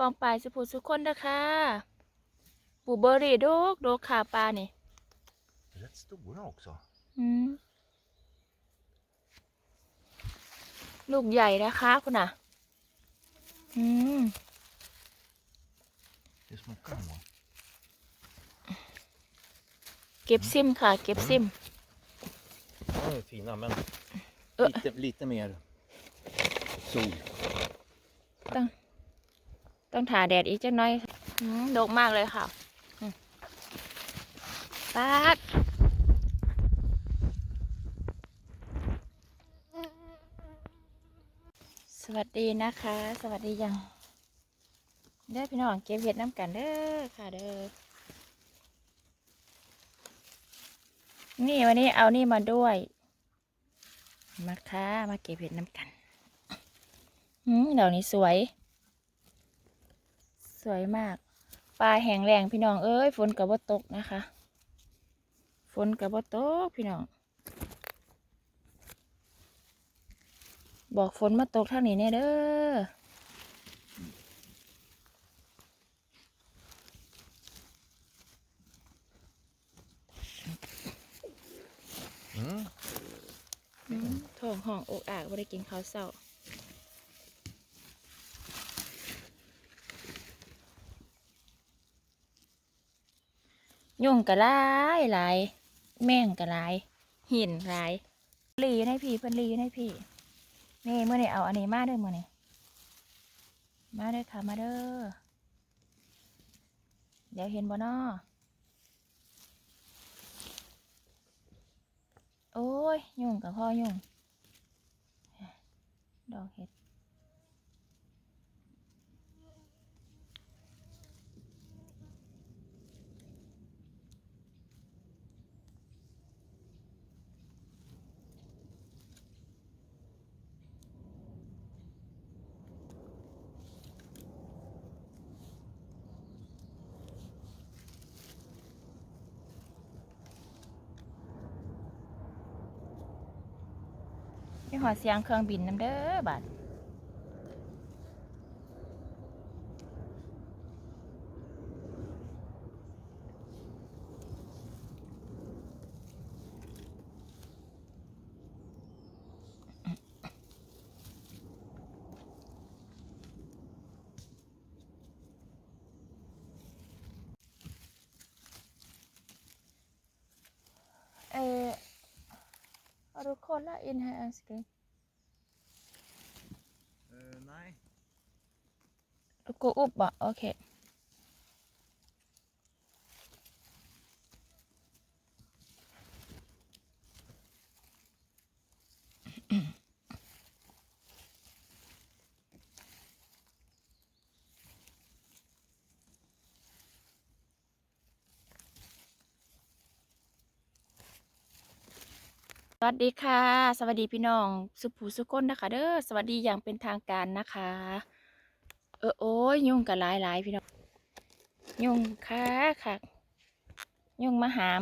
ดีพี่น้องปองปายสุภูสุขคนเด้อค่ะปูเบอร์รี่โดกโดกขาปลานี่ Rätt stora också. อืมลูกใหญ่นะคะคุณน่ะ อืม Det smakar nog. เก็บซิมค่ะ เก็บซิม De är fina men Ö. lite, lite mer sol. ต้อง ต้องถ่าแดดอีกจักหน้อยอืมโดกมากเลยค่ะอืมปาดสวัสดีนะคะ สวัสดียังเด้อพี่น้องเก็บเห็ดน้ำกันเด้อค่ะเด้อนี่วันนี้เอานี่มาด้วยมาค่ะมาเก็บเห็ดน้ำกันอืมดอกนี้สวย สวยมากปลาแห้งแรงพี่น้องเอ้ยฝนกับว่าตกนะคะ ฝนกับว่าตกพี่น้อง บอกฝนมาตกทางนี้แน่เด้อ Mm. อืมท้องห้องอกอากไม่ได้กินข้าวเช้า ยุ่งกะหลายหลาย แม่งกะหลายหินหลายลีอยู่ในพี่เพิ่นลีอยู่ในพี่ นี่เมื่อนี่เอาอันนี้มาเด้อมื่อนี่มาเด้อค่ะมาเด้อเดี๋ยวเห็นบ่นอโอ้ยยุ่งกับพ่อยุ่งดอกเห็ด หอเสียงเครื่องบินน้ำเด้อบัด เอาทุกคนละอินให้อันสกรีน Uh, nej. กูอุบ สวัสดีค่ะ สวัสดีพี่น้อง สุภูสุก้นนะคะ เด้อสวัสดีอย่างเป็นทางการนะคะ เออโอ้ยยุ่งกับหลายหลายพี่น้องยุ่งค่ะค่ะ ยุ่งมาหาม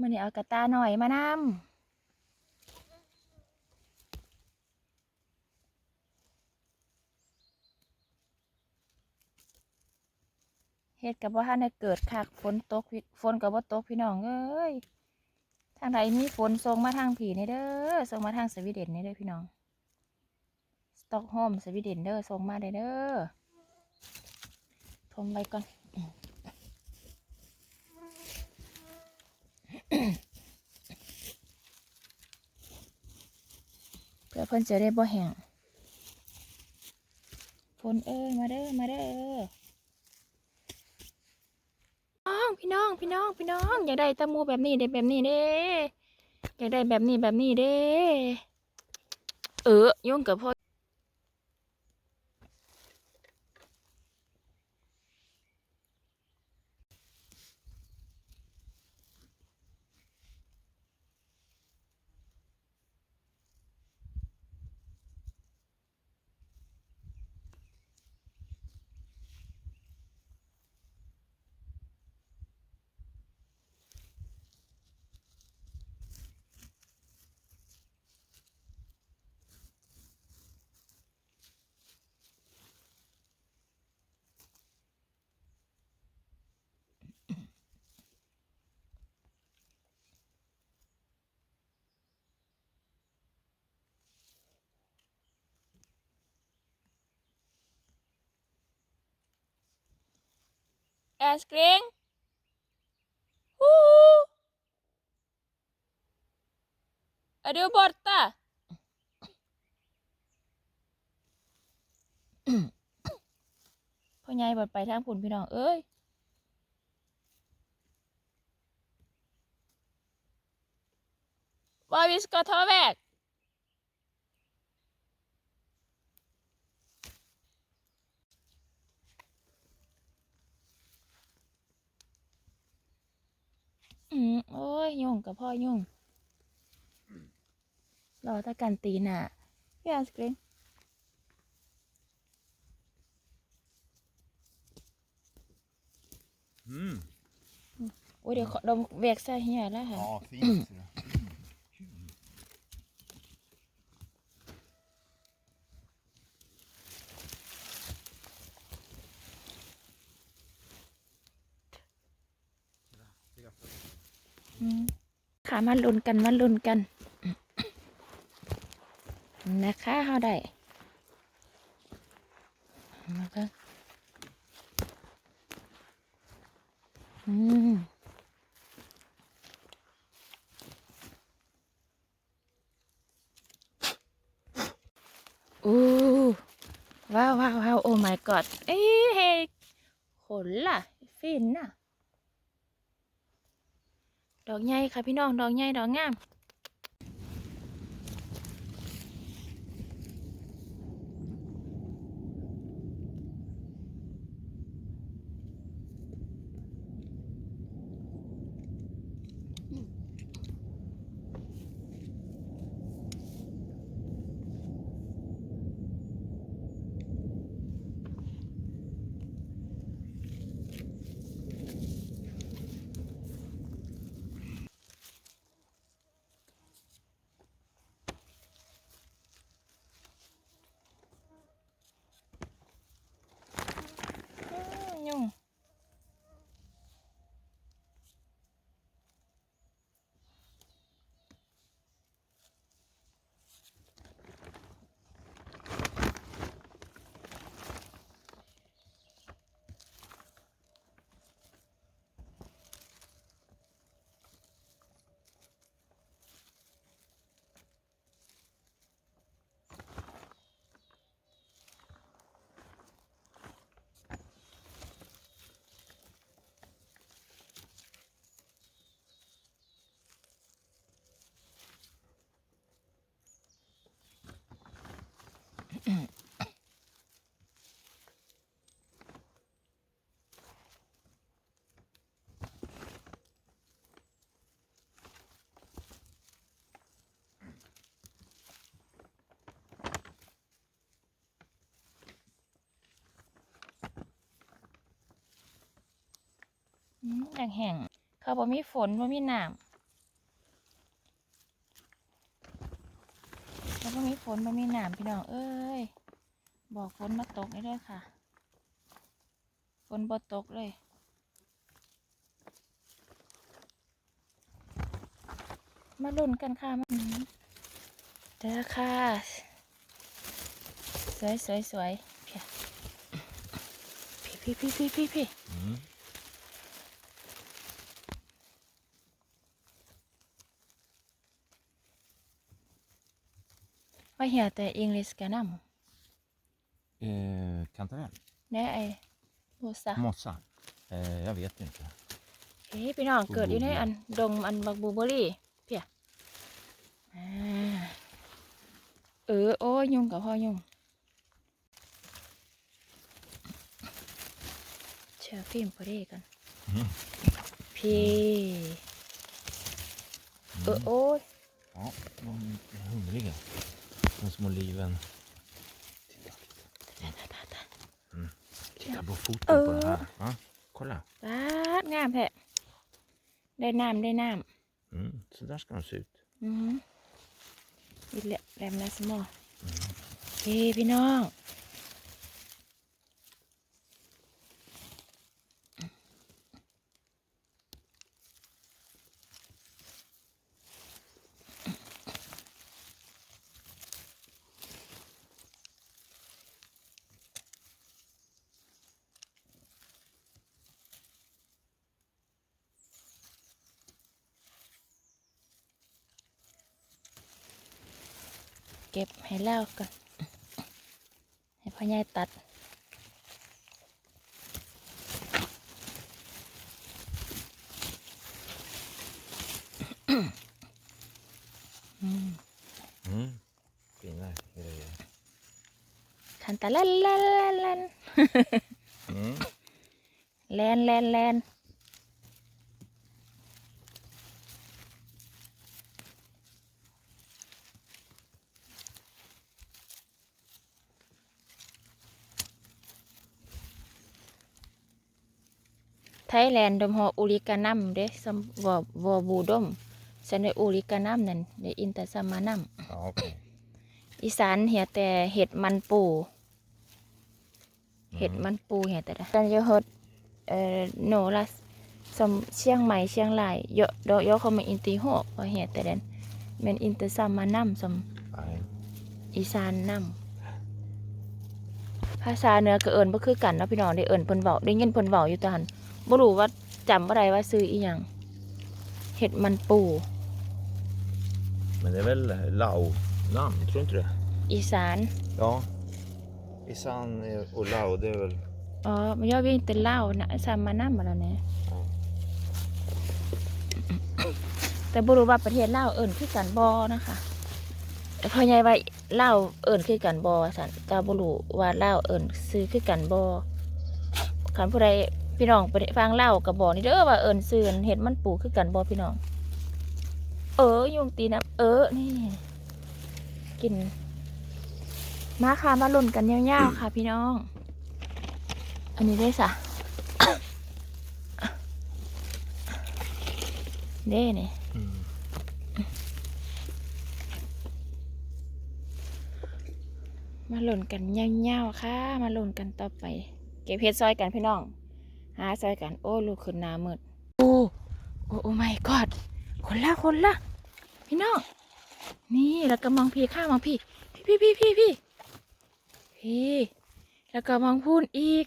มันนี่เอากระตาหน่อยมานำ เฮ็ดกับว่าท่านเกิดคักฝนตกฝนกับว่าตกพี่น้องเอ้ยทางใดมีฝนส่งมาทางผีนี่เด้อส่งมาทางสวีเดนนี่เด้อพี่น้อง สต็อกโฮล์มสวีเดนเด้อส่งมาได้เด้อทมไว้ก่อนเพื่อเพิ่นจะได้บ่แห้งฝนเอ้ยมาเด้อมาเด้อ อง พี่น้อง พี่น้อง พี่น้อง อยากได้ตะมูแบบนี้ได้แบบนี้เด้อยากได้แบบนี้แบบนี้เด้ เออยุ่งกับพ่อ älskling Ho! Är du borta? พ่อใหญ่บดไปทางผุนพี่น้อง เอ้ยบอวิสก็ทอแบก Var vi ska ta väg? Ừ, ôi, nhung cả พ่อยุ่งรอตะกันตีน่ะพี่ไอศกรีม Mm. โอ้ยเดี๋ยวขอดมเวกใส่เฮียแล้วค่ะ Ja, fint. ser du. อืมขามาลุ้นกันมาลุ้นกัน นะคะเฮาได้มาก็อืมอู้ว้าวว้าวว้าวโอ้ my god เอ้ยเฮ้ขนล่ะฟินน่ะ ใหญ่ค่ะพี่น้องดอกใหญ่ดอกงาม อืมยุ่ง อืมอย่างแห้งเขาบ่มีฝนบ่มีน้ำเขาบ่มีฝ นบ่มีน้ำพี่น้องเอ้ยบอกฝนมาตกได้เลยค่ะฝนบ่ตกเลยมาลุ้นกันค่ะมาอืมเด้อค่ะ สวยสวยสวยเพียพี่พี่พี่พี่พี่ Vad heter engelska namn? Eh, kantarell? Nej, Mosa. Mossa? Eh, jag vet inte. เฮ้ยพี่น้องเกิดอยู่ในอันดงอันบักบูเบอรี่เพียอ่าเออโอ้ยยุงกับพ่อยุงเชื่อฟิล์มพอดีกัน Mm. พี่เออโอ้ย Ja, de är lite hungriga. De små liven. Titta, ตา ตาตาตา titta på foten Ö. på det här. Ja, kolla. ตาดงามแพะได้น้ำได้น้ Mm. Så där ska de se ut. ำอืมอีแหละแเฮ้พี่น้องเก็บให้แล้วก่อนให้พ่อใหญ่ตัดอืม Mm. Fina grejer. คันตะแล่นแล่นแล่นแล่น Mm. แล่นแล่น แล่นไทยแลนด์ดมฮออูริกานัมเด้ซัมวอวอบูดมสันเดอูริกานัมนั่นเดอินตาซัมมานัม Ja, okej. อีสานเหียแต่เห็ดมันปูเห็ดมันปูเหียแต่ละกันจะเฮ็ดเอ่อโนละสมเชียงใหม่เชียงรายเยอะดอกยอเขามาอินติโฮพอเหียแต่เดนแม่นอินเตอร์ซัมมานํสม Nej. อีสานนํภาษาเหนือก็เอิ้นบ่คือกันเนาะพี่น้องได้เอิ้นเพิ่นเว้าได้ยินเพิ่นเว้าอยู่แต่หัน บ่รู้ว่าจำบ่ได้ว่าซื้ออีหยังเห็ดมันปู Men det är väl Lao namn, tror inte du? อีสาน Ja. Isan och Lao, det är väl... อ๋อมันย่อวิ่งเป็นเหล้านะซัมมานํมาแล้วเนี่ยแต่บรู้ว่าประเทศลาวเอิ่นคือกันบอนะคะแต่พ่อใหญ่ว่าลาวเอิ่นคือกันบอสันแต่บรู้ว่าลาวเอิ่นซื้อคือกันบอขันผู้ใด พี่น้องไปฟังเล่ากับบอกนี่เด้อว่าเอิ่นซื้อเห็ดมันปูคือกันบอพี่น้อง เออยุงตีนะเออนี่กินมาค่ะมาลุ่นกันยาวๆค่ะ พี่น้อง อันนี้ได้สะเด้เนี่ยมาหล่นกันเงี้ยวๆค่ะ มาหล่นกันต่อไป เก็บเห็ดซอยกันพี่น้อง หาซอยกันโอ้ลูกขึ้นหนามืดโอ้โอ้โอ้ไม่กอดคนละคนละพี่น้องนี่แล้วก็มองพี่ข้ามองพี่ พี่พี่พี่พี่พี่พี่แล้วก็มองพูนอีก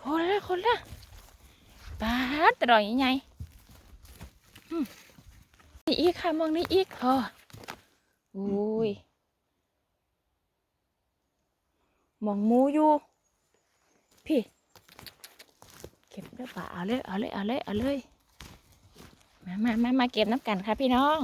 คนละคนละปาดตรอยใหญ่ๆอืมนี่อีกค่ะมองนี่อีกพอโอ้ยมองมูอยู่พี่ ก็บเด้อป่าเอาเลยเอาเลยเอาเลยเอาเลยมามามามาเก็บน้ำกันค่ะพี่น้อง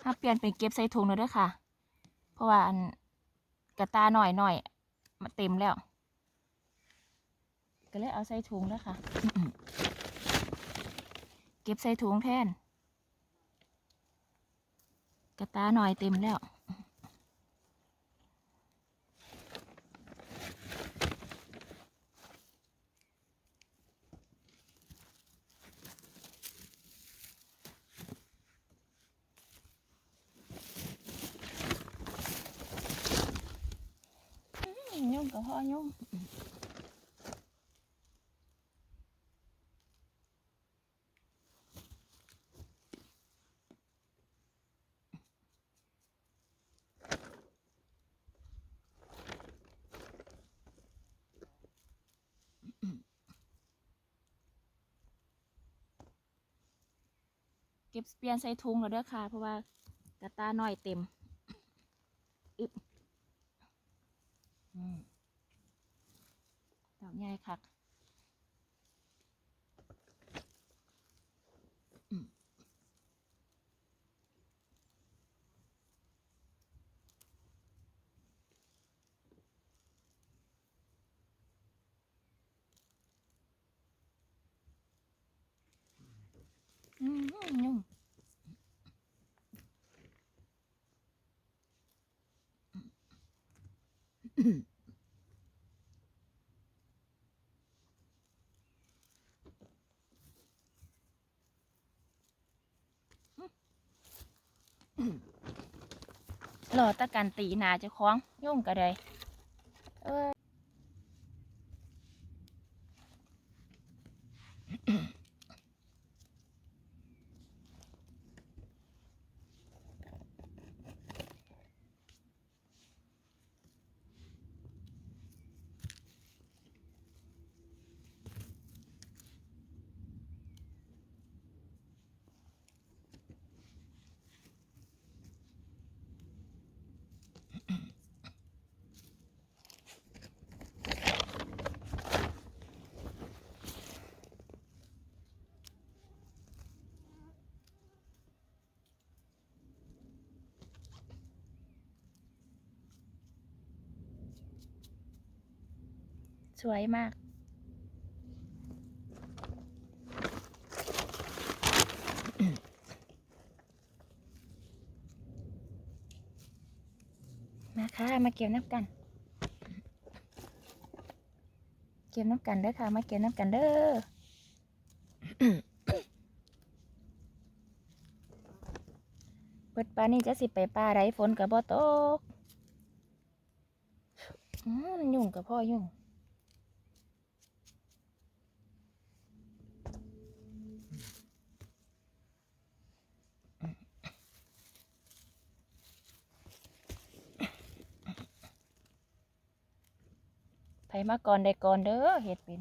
ถ้าเปลี่ยนเป็นเก็บใส่ถุงเลยด้อค่ะ เพราะว่าอัน กระตาหน่อยหน่อยมาเต็มแล้ว ก็เลยเอาใส่ถุงแล้วค่ะ เก็บใส่ถุงแทน กระตาหน่อยเต็มแล้ว เก็บเปลี่ยนใส่ถุงแล้วเด้อค่ะ เพราะว่ากระตาน้อยเต็ม อึบอืม ใหญ่คักอืมอื รอตะกันตีนาเจะคล้าของยุ่งกระไดเอ้ สวยมาก มาค่ะ มาเก็บน้ำกัน เก็บน้ำกันเด้อค่ะ มาเก็บน้ำกันเด้อเปิดปานนี้จะสิไปป่าไรฝนกับบ่ตก อืมยุ่งกับพ่อยุ่ง มาก่อนได้ก่อนเด้อเฮ็ดเป็น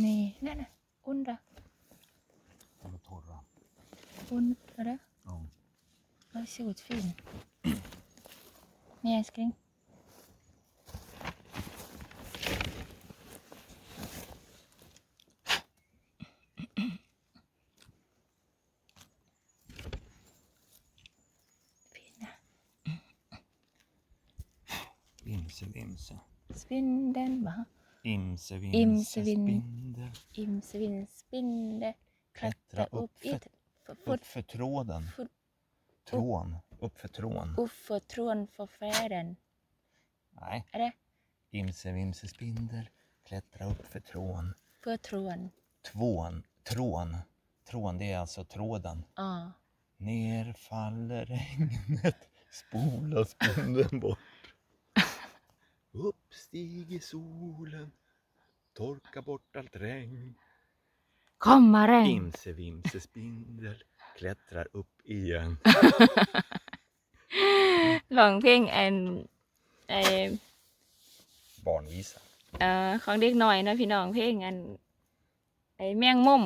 นี่นั่นน่ะอุ่นเด้อ Eller torra. อุ่นเด้อ Ja. Det ser ut fin. Nej, älskling. Fina. Imse vimse. Spindeln, va? Imse vimse Imse klättra upp i... för- t- f- Fort Uppför tråden. Fort- Trån. Uppför trån. Uffe trån för färden. Nej. Är det? Imse vimse spindel. Klättra uppför trån. För trån. Tvån. Trån. Trån, det är alltså tråden. Ja. Ner faller regnet, spola spindeln bort. Upp stiger solen, torka bort allt regn. Komma regn! Imse vimse spindel klättrar upp igen. ร้องเพลงอันไอ Barnvisa. เอ่อของเด็กหน่อยเนาะพี่น้องเพลงอันไอแมงมุม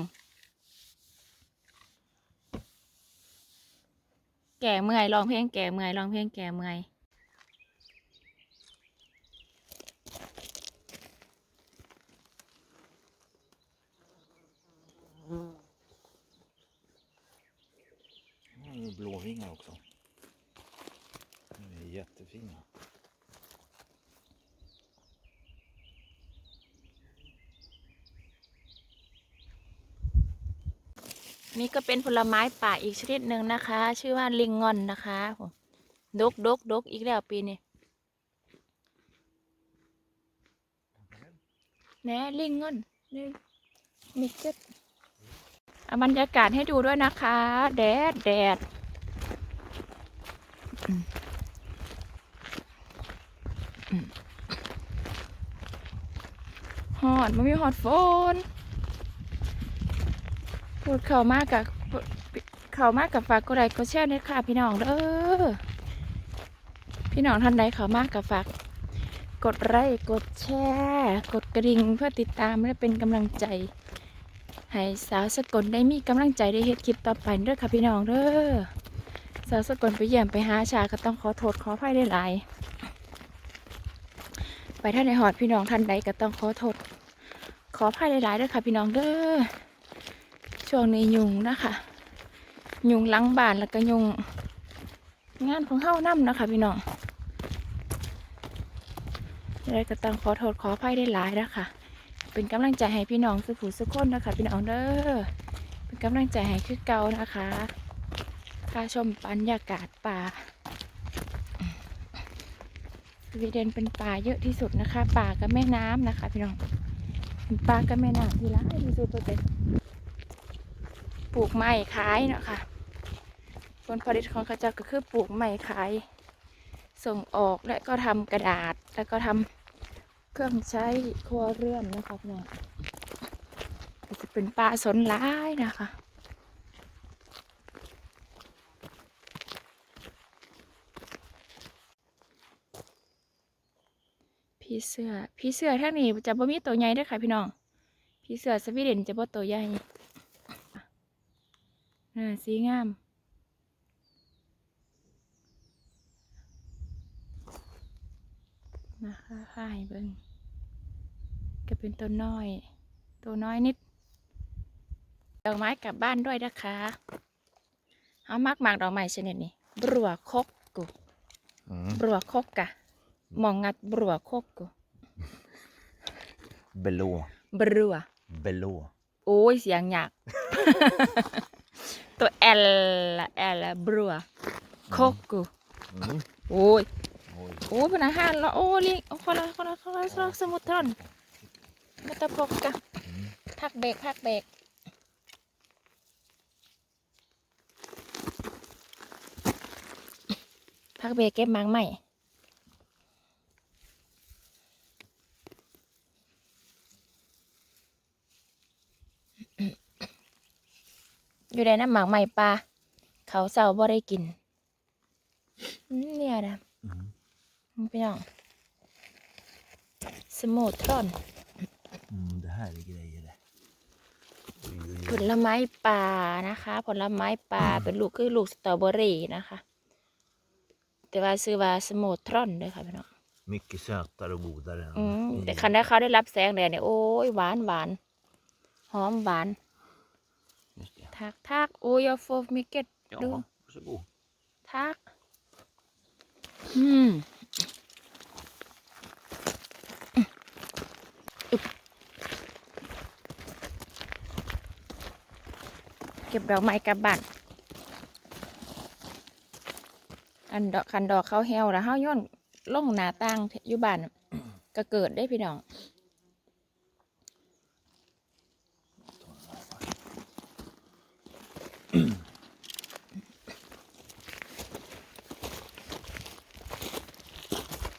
แก่เมื่อยร้องเพลงแก่เมื่อยร้องเพลงแก่เมื่อย Nu har ju blåvingar också. De är jättefina. นี่ก็เป็นผลไม้ป่าอีกชนิดหนึ่งนะคะ ชื่อว่าลิงงอนนะคะผมดกดกดกอีกแล้วปีนี้แหน่ลิงงอนนี่มิกเก็ตเอา บรรยากาศให้ดูด้วยนะคะ แดดแดดอืมอืมฮอดมันมีฮอดฝนพูดเข้ามากกับเข้ามากกับฝากกดไลค์กดแชร์ด้วยค่ะ พี่น้องเด้อพี่น้องท่านใดเข้ามากกับฝากกดไลค์กดแชร์ กดกระดิ่งเพื่อติดตามและเป็นกำลังใจ ให้สาวสกลได้มีกำลังใจได้เฮ็ดคลิปต่อไปเด้อค่ะพี่น้องเด้อสาวสกลไปเยี่ยมไปหาชาก็ต้องขอโทษขออภัยได้หลายไปท่านในหอดพี่น้องท่านใดก็ต้องขอโทษขออภัยหลายๆด้วยค่ะพี่น้องเด้อช่วงนี้ยุงนะคะยุงหลังบ้านแล้วก็ยุงงานของเฮานํนะคะพี่น้องเลยก็ต้องขอโทษขออภัยได้หลายนะคะ เป็นกำลังใจให้พี่น้องสุขุสุขคนนะคะพี่น้องเด้อเป็นกำลังใจให้คือเก่านะคะค่าชมบรรยากาศป่าสวีเดนเป็นป่าเยอะที่สุดนะคะ ป่ากับแม่น้ำนะคะ พี่น้องเป็นป่ากับแม่น้ำที่ร้ายที่สุดเลยปลูกไม้ขายเนาะค่ะผลผลิตของเขาจ้าก็คือปลูกไม้ขาย ส่งออกและก็ทำกระดาษแล้วก็ทำ เครื่องใช้ครัวเรือนนะคะพี่น้องจะเป็นป่าสนร้ายนะคะพี่เสือพี่เสือท่างนี้จะบ่มีตัวใหญ่ด้วยค่ะพี่น้องพี่เสือสวีเดนจะบ่ตัวใหญ่น่าสีงามนะคะค่ายเบิ่ง ก็เป็นตัวน้อย ตัวน้อยนิด ดอกไม้กลับบ้านด้วยนะคะเอามากมากๆดอกไม้ชนิดนี้บรัวคกกู Mm. บรัวคกกะมองงัดบรัวคกกู Belå. บรัว Belå. โอ้ยเสียงหยากตัวแอลละแอลละบรัวโคกกู Mm. โอ้ย Oj. โอ้ยเป็นอาหารละโอ้ลิงโอ้คนละคนละคนละคนละสมุทรทน มาตะพกกะ Mm. พักเบรกพักเบรกพักเบรกเก็บมังใหม่อยู่ในน้ำหมากใหม่ปลาเขาเสาบ่ได้กินอืมเนี่ยนะ Mm. พี่น้องสมูททรอน Mm, det här är grejer det. Oj, oj, ผ oj. ลไม้ป่านะคะ ผลไม้ป่าเป็นลูกคือลูกสตรอเบอรี่นะคะ แต่ว่าซื้อว่าสมูททรอนเลยค่ะพี่น้อง Mycket sötare och godare. än อืม i- แต่คันได้เขาได้รับแสงแดดเนี่ยโอ้ยหวานหวานหอมหวาน Just det. ทักทักโอ้ยอฟมิเกต Ja, Du. varsågod. ทัก อืมอึ๊บ เก็บดอกไม้กลับบ้านอันดอกคันดอกเขาแฮวแล้วเฮาย้อนล่งหนาต่างอยู่บ้านน่ะก็เกิดได้พี่น้อง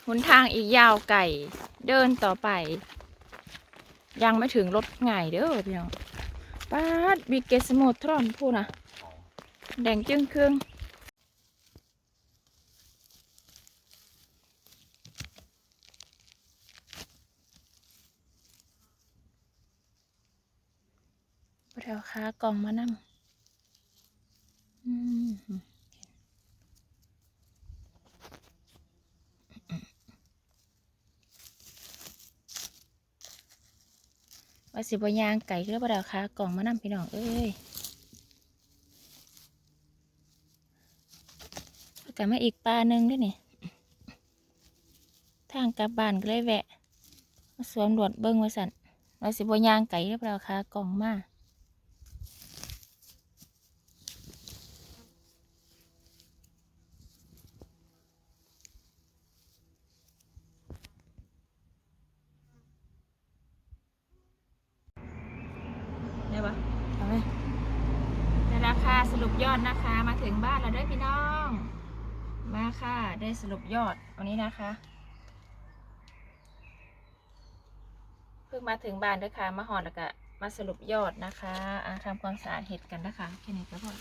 หนทางอีกยาวไก่เดินต่อไป ยังไม่ถึงรถง่ายเด้อพี่น้อง ปาดมีเกสโมทรอนพูนะแดงจึงเครื่องแถวค้ากล่องมานั่งอืม ว่าสิบยางไก่เรือบ่ดาวคากล่องมานำพี่น้องเอ้ยกลับมาอีกปลาหนึ่งด้วยนี่ทางกลับบ้านก็เลยแวะ มาสวมรวดเบิ้งว่าสันว่าสิบยางไก่เรือบ่ดาคากล่องมาได้ปะเอาไหมได้ราคาสรุปยอดนะคะ มาถึงบ้านแล้วเด้วยพี่น้อง มาค่ะ ได้สรุปยอดวันนี้นะคะ เพิ่งมาถึงบ้านด้วยค่ะ มาหอดแล้วก็มาสรุปยอดนะคะทำความสะอาดเห็ดกันนะคะแค่นี้ก็พอ